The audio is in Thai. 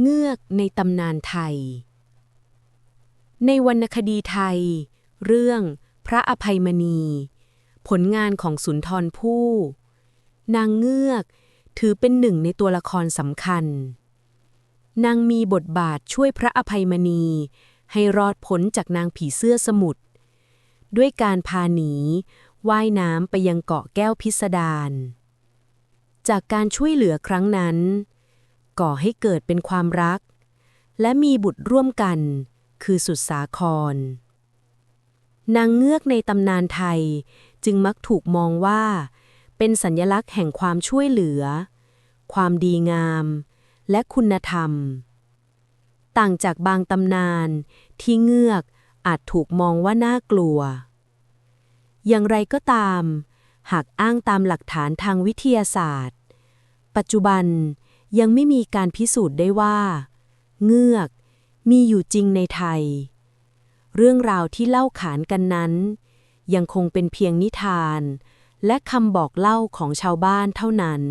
เงือกในตำนานไทย ในวรรณคดีไทย เรื่องพระอภัยมณี ผลงานของสุนทรภู่นางเงือกถือเป็นหนึ่งในตัวละครสำคัญ นางมีบทบาทช่วยพระอภัยมณี ให้รอดพ้นจากนางผีเสื้อสมุทรด้วยการพาหนีว่ายน้ำไปยังเกาะแก้วพิสดารจากการช่วยเหลือครั้งนั้น ก่อให้เกิดเป็นความรัก และมีบุตรร่วมกัน คือสุดสาคร นางเงือกในตำนานไทยจึงมักถูกมองว่า เป็นสัญลักษณ์แห่งความช่วยเหลือ ความดีงาม และคุณธรรม ต่างจากบางตำนานที่เงือกอาจถูกมองว่าน่ากลัว อย่างไรก็ตาม หากอ้างตามหลักฐานทางวิทยาศาสตร์ ปัจจุบัน ยังไม่มีการพิสูจน์ได้ว่า เงือกมีอยู่จริงในไทย เรื่องราวที่เล่าขานกันนั้น ยังคงเป็นเพียงนิทาน และคำบอกเล่าของชาวบ้านเท่านั้น